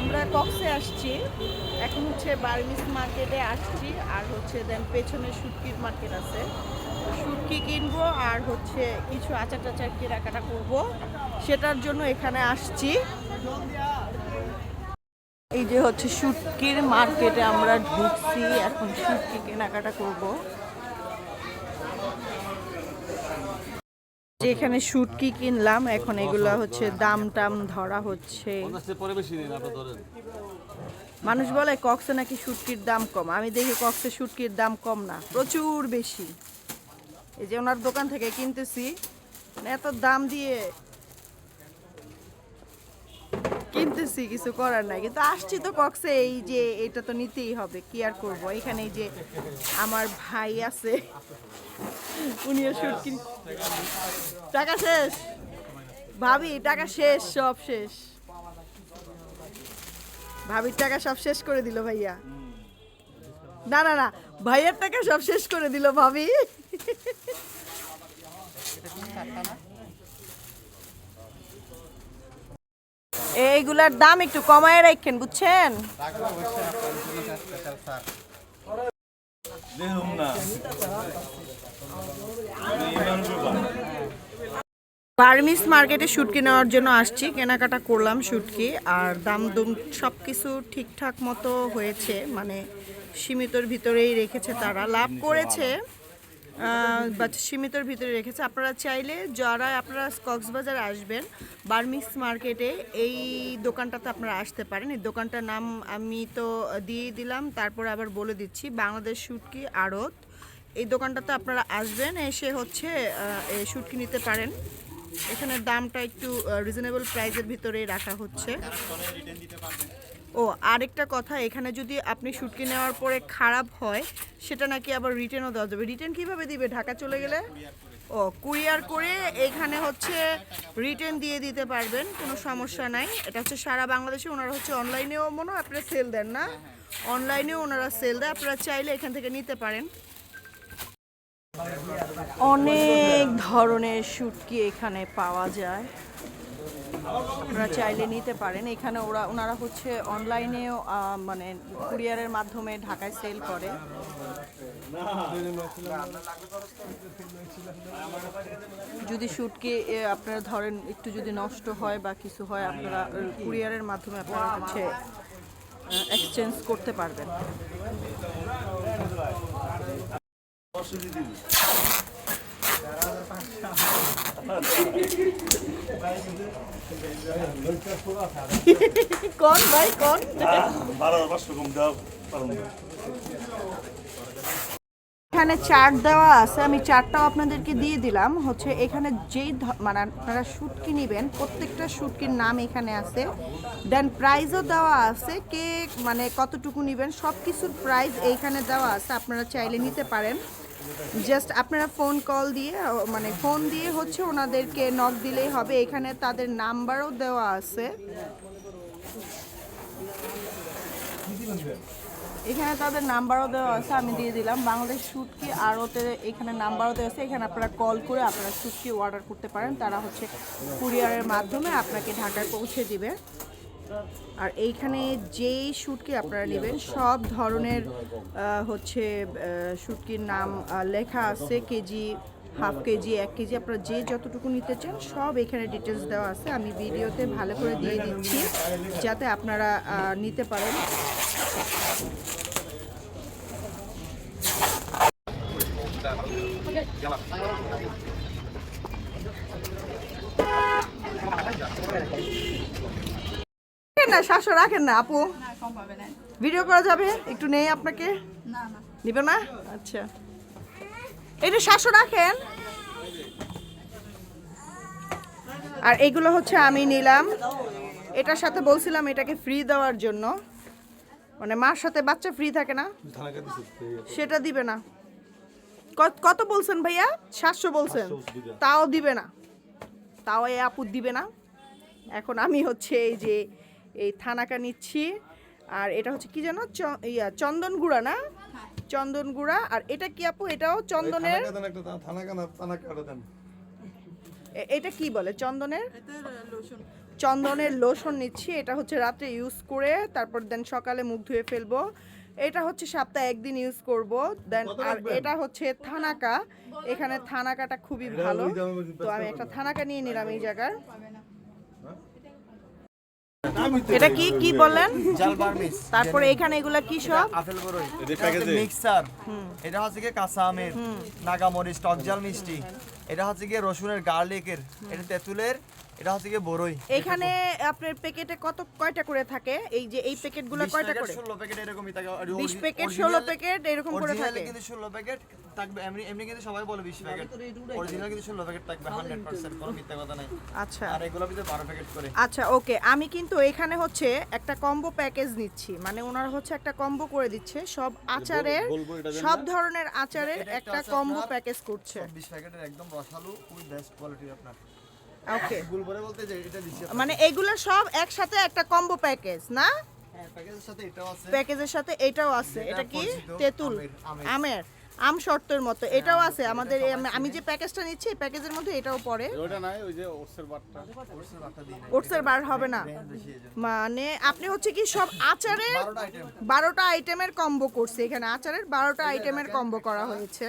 আমরা কক্সে আসছি। এখন হচ্ছে বার্মিস মার্কেটে আসছি আর হচ্ছে দেন পেছনে সুটকির মার্কেট আছে। সুটকি কিনবো আর হচ্ছে কিছু আচার টাচার কেনাকাটা করব। সেটার জন্য এখানে আসছি। এই যে হচ্ছে সুটকির মার্কেটে আমরা ঢুকছি। এখন সুটকি কেনাকাটা করব। যে এখানে শুটকি কিনলাম এখন এগুলা হচ্ছে দাম টাম ধরা হচ্ছে। মানুষ বলে কক্সে নাকি শুটকির দাম কম। আমি দেখি কক্সে শুটকির দাম কম না প্রচুর বেশি। এই যে ওনার দোকান থেকে কিনতেছি মানে এত দাম দিয়ে কিনতেছি, কিছু করার নাই। কিন্তু আসছি তো কক্সে, এই যে এটা তো নিতেই হবে, কি আর করব? এখানে যে আমার ভাই আছে উনিও শুটকি টাকা শেষ! ভাবি, টাকা শেষ, সব শেষ। ভাবির টাকা সব শেষ করে দিল ভাইয়া। না না না, ভাইয়ের টাকা সব শেষ করে দিল ভাবি। এইগুলার দাম একটু কমায় রাখেন, বুঝছেন? বার্মিস মার্কেটে শুটকি নেওয়ার জন্য আসছি। কেনাকাটা করলাম শুটকি, আর দাম দুম সব কিছু ঠিকঠাক মতো হয়েছে মানে সীমিতর ভিতরেই রেখেছে তারা। লাভ করেছে। বাট সীমিতর ভিতরে রেখেছে। আপনারা চাইলে যারা আপনারা কক্সবাজার আসবেন, বার্মিস মার্কেটে এই দোকানটাতে আপনারা আসতে পারেন। এই দোকানটার নাম আমি তো দিয়ে দিলাম, তারপর আবার বলে দিচ্ছি, বাংলাদেশ শুটকি আড়ত। এই দোকানটাতে আপনারা আসবেন, এসে হচ্ছে শুটকি নিতে পারেন। এখানে দামটা একটু রিজনেবল প্রাইসের ভিতরেই রাখা হচ্ছে। ও, আরেকটা কথা, এখানে যদি আপনি শুটকি নেওয়ার পরে খারাপ হয়, সেটা নাকি আবার রিটার্নও দেওয়া যাবে। রিটার্ন কীভাবে দিবে? ঢাকা চলে গেলে? ও, কুরিয়ার করে এখানে হচ্ছে রিটার্ন দিয়ে দিতে পারবেন, কোনো সমস্যা নাই। এটা হচ্ছে সারা বাংলাদেশে ওনারা হচ্ছে অনলাইনেও মনে হয় আপনারা সেল দেন না। অনলাইনেও ওনারা সেল দেয়, আপনারা চাইলে এখান থেকে নিতে পারেন। অনেক ধরনের শুটকি এখানে পাওয়া যায়। আপনারা চাইলে নিতে পারেন। এখানে ওরা, ওনারা হচ্ছে অনলাইনেও মানে কুরিয়ারের মাধ্যমে ঢাকায় সেল করে। যদি শুটকি আপনারা ধরেন একটু যদি নষ্ট হয় বা কিছু হয়, আপনারা কুরিয়ারের মাধ্যমে আপনারা হচ্ছে এক্সচেঞ্জ করতে পারবেন। কোন ভাই, কোন? এখানে চার্ট দেওয়া আছে, আমি চার্টটাও আপনাদেরকে দিয়ে দিলাম। হচ্ছে এখানে যেই মানে আপনারা শুটকি নেবেন, প্রত্যেকটা শুটকির নাম এখানে আছে। দেন প্রাইজও দেওয়া আছে কে মানে কতটুকু নেবেন সব কিছুর প্রাইজ এইখানে দেওয়া আছে, আপনারা চাইলে নিতে পারেন। জাস্ট আপনারা ফোন কল দিয়ে মানে ফোন দিয়ে হচ্ছে ওনাদেরকে নক দিলেই হবে। এখানে তাদের নাম্বারও দেওয়া আছে। এখানে তাদের নাম্বারও দেওয়া আছে, আমি দিয়ে দিলাম। বাংলাদেশ শুটকি আরতে এখানে নাম্বারও দেওয়া আছে। এখানে আপনারা কল করে আপনারা শুটকি অর্ডার করতে পারেন। তারা হচ্ছে কুরিয়ারের মাধ্যমে আপনাকে ঢাকায় পৌঁছে দিবে। আর এইখানে যেই শুটকি আপনারা নেবেন, সব ধরনের হচ্ছে শুটকির নাম লেখা আছে, কেজি, হাফ কেজি, এক কেজি, আপনারা যে যতটুকু নিতে চান, সব এখানে ডিটেলস দেওয়া আছে। আমি ভিডিওতে ভালো করে দিয়ে দিচ্ছি, যাতে আপনারা নিতে পারেন। না শাসন রাখেন না আপু। ভিডিও করা যাবে? একটু নেই আপনাকে? নিবে না? আচ্ছা। একটু শাসন রাখেন। আর এগুলো হচ্ছে আমি নিলাম। এটার সাথে বলছিলাম এটাকে ফ্রি দেওয়ার জন্য। মানে মার সাথে বাচ্চা ফ্রি থাকে না? সেটা দিবে না। কত- কত বলছেন ভাইয়া? সাতশো বলছেন। তাও দিবে না। তাও এ আপু দিবে না। এখন আমি হচ্ছে এই যে এই থানাকা নিচ্ছি। আর এটা হচ্ছে কি জানো চ- ইয়া চন্দন গুঁড়া না? চন্দন গুঁড়া আর এটা কি আপু? এটাও চন্দনের? এটা কি বলে? চন্দনের? চন্দনের লোশন নিচ্ছি। এটা হচ্ছে রাত্রে ইউজ করে তারপর দেন সকালে মুখ ধুয়ে ফেলব। এটা হচ্ছে সপ্তাহে একদিন ইউজ করব। দেন আর এটা হচ্ছে থানাকা। এখানে থানাকাটা খুবই ভালো। তো আমি একটা থানাকা নিয়ে নিলাম এই জায়গার। এটা কি কি বলেন তারপরে এখানে এগুলা কি সব? আপেল বড়ই এটা এটা হচ্ছে মিক্সার। এটা হচ্ছে কি কাঁচা আমের নাগামরিচ টক জাল মিষ্টি। এটা হচ্ছে গিয়ে রসুনের গার্লিকের এটা তেঁতুলের এটা হচ্ছে গিয়ে বড়ই এখানে আপনার প্যাকেটে কত কয়টা করে থাকে? এই যে এই প্যাকেটগুলো কয়টা করে? ষোলো প্যাকেট এরকমই থাকে। 20 প্যাকেট 16 প্যাকেট এরকম করে থাকে। কিন্তু ষোলো প্যাকেট থাকবে এমনি এমনি কিন্তু সবাই বলে বিশ প্যাকেট। অরিজিনাল কিন্তু ষোলো প্যাকেট থাকবে হান্ড্রেড পার্সেন্ট কোনো মিথ্যা কথা নাই। আচ্ছা। আর এগুলো ভিতরে বারো প্যাকেট করে। আচ্ছা ওকে। আমি কিন্তু এখানে হচ্ছে একটা কম্বো প্যাকেজ নিচ্ছি। মানে ওনার হচ্ছে একটা কম্বো করে দিচ্ছে। সব আচারের সব ধরনের আচারের একটা কম্বো প্যাকেজ করছে। চব্বিশ প্যাকেটের একদম রসালো বেস্ট কোয়ালিটির আপনার। ওকে গুলবরে বলতে যে এটা দিচ্ছি মানে এগুলো সব একসাথে একটা কম্বো প্যাকেজ না? হ্যাঁ প্যাকেজের সাথে এটাও আছে। প্যাকেজের সাথে এটাও আছে। এটা কি? তেঁতুল। আমের, আম শর্তের মতো। এটাও আছে। আমাদের আমি- যে প্যাকেজটা নিচ্ছি এই প্যাকেজের মধ্যে এটাও পড়ে। ওইটা নাই ওই যে ওটসের বাটটা ওটসের বাটা দিই না ওটসের বার হবে না। মানে আপনি হচ্ছে কি সব আচারের বারোটা আইটেম বারোটা আইটেমের কম্বো করছে এখানে। আচারের বারোটা আইটেমের কম্বো করা হয়েছে।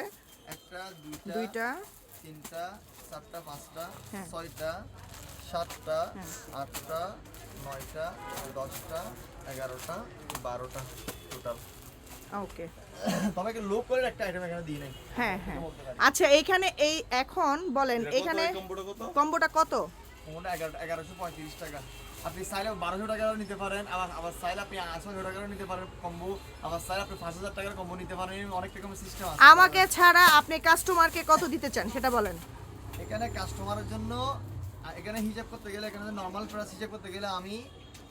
একটা দুইটা দুইটা। তিনটা চারটা পাঁচটা হ্যাঁ। ছয়টা সাতটা আটটা নয়টা দশটা এগারোটা বারোটা টোটাল ওকে তবে কি লোক করে একটা আইটেম এখানে দিই নাই। হ্যাঁ হ্যাঁ। আচ্ছা এইখানে এই এখন বলেন এখানে কম্বোটা কত? কম্বোটা এগারোশো পঁয়ত্রিশ টাকা। আপনি চাইলে বারোশো টাকারও নিতে পারেন আবার আবার চাইলে আপনি আটশো টাকারও নিতে পারেন কম্বো আবার চাইলে আপনি পাঁচ হাজার টাকার কম্বো নিতে পারেন অনেক রকমের সিস্টেম আছে। আমাকে ছাড়া আপনি কাস্টমারকে কত দিতে চান সেটা বলেন। এখানে কাস্টমারের জন্য এখানে হিসাব করতে গেলে এখানে নর্মাল প্রাইস হিসাব করতে গেলে আমি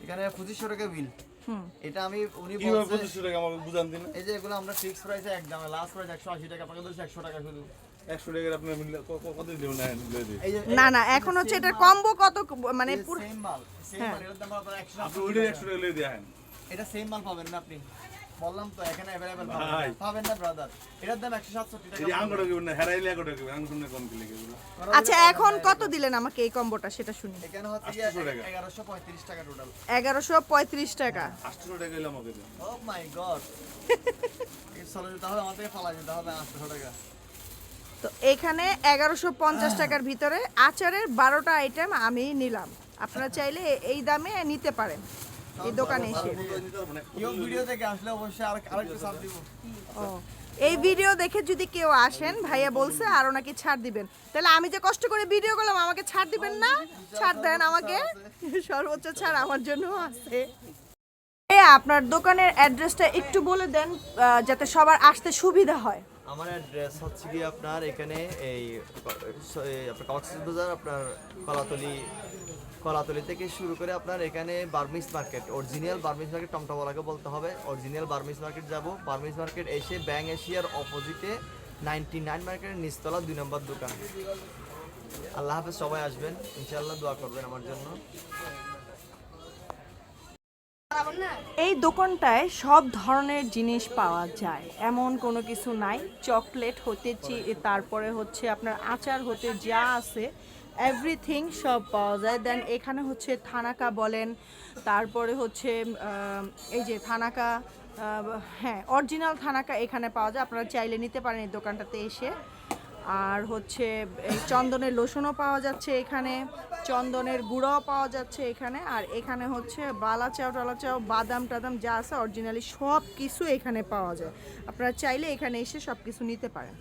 এখানে পঁচিশশো টাকা বিল হুম। এটা আমি উনি বলছে পঁচিশশো টাকা আমাকে বুঝান দিন এই যে এগুলো আমরা ফিক্স প্রাইসে একদম লাস্ট প্রাইস একশো আশি টাকা আপনাকে ধরছি একশো টাকা শুধু। দিন। না না এখন হচ্ছে কম্বো কত মানে পুরো সেম মাল সেম হ্যাঁ। মাল দাম আপনার একশো আপনি ওইটাই একশো টাকা লয়ে দিয়ে আহেন। এটা সেম মাল পাবেন না আপনি। বললাম তো এখানে। পাবেন না। ব্রাদার এটার দাম একশো সাতষট্টি এই কি না হেরাইলে কি কম আচ্ছা এখন কত দিলেন আমাকে এই কম্বোটা? সেটা শুনি। এখানে হচ্ছে কি 800 টাকা। এগারোশো পঁয়ত্রিশ টাকা টোটাল এগারোশো পঁয়ত্রিশ টাকা। আটশো টাকা এলে আমাকে ও মাই গড থেকে ফালা যেতে হবে আটশো টাকা। তো এখানে এগারোশো পঞ্চাশ টাকার ভিতরে আচারের বারোটা আইটেম আমি নিলাম। আপনারা চাইলে এই দামে নিতে পারেন। এই দোকানে এসে। ভিডিও থেকে আসলে অবশ্যই আর আরেকটু ছাড় দিব। ও এই ভিডিও দেখে যদি কেউ আসেন ভাইয়া বলছে আর ওনাকে ছাড় দিবেন। তাহলে আমি যে কষ্ট করে ভিডিও করলাম আমাকে ছাড় দিবেন না? ছাড় দেন আমাকে। সর্বোচ্চ ছাড় আমার জন্য আছে। এ আপনার দোকানের অ্যাড্রেসটা একটু বলে দেন যাতে সবার আসতে সুবিধা হয়। আমার অ্যাড্রেস হচ্ছে কি আপনার এখানে এই এই আপনার কক্সবাজার আপনার কলাতলি কলাতলি থেকে শুরু করে আপনার এখানে Burmese market original Burmese market টমটমওয়ালাকে বলতে হবে। অরিজিনাল বার্মিস মার্কেট যাব। বার্মিস মার্কেট এসে ব্যাং এশিয়ার অপোজিটে নাইনটি নাইন মার্কেটের নিচতলা দুই নম্বর দোকান। আল্লাহ হাফেজ, সবাই আসবেন। ইনশাআল্লাহ দোয়া করবেন আমার জন্য। এই দোকানটায় সব ধরনের জিনিস পাওয়া যায়। এমন কোনো কিছু নাই। চকলেট হতে তারপরে হচ্ছে আপনার আচার হতে যা আছে এভরিথিং সব পাওয়া যায়। দেন এখানে হচ্ছে থানাকা বলেন, তারপরে হচ্ছে এই যে থানাকা হ্যাঁ অরিজিনাল থানাকা এখানে পাওয়া যায়। আপনারা চাইলে নিতে পারেন এই দোকানটাতে এসে। আর হচ্ছে চন্দনের লোশনও পাওয়া যাচ্ছে এখানে, চন্দনের গুঁড়াও পাওয়া যাচ্ছে এখানে। আর এখানে হচ্ছে বালা চাও টালা চাও বাদাম টাদাম যা আছে অরিজিনালি সব কিছু এখানে পাওয়া যায়। আপনারা চাইলে এখানে এসে সব কিছু নিতে পারেন।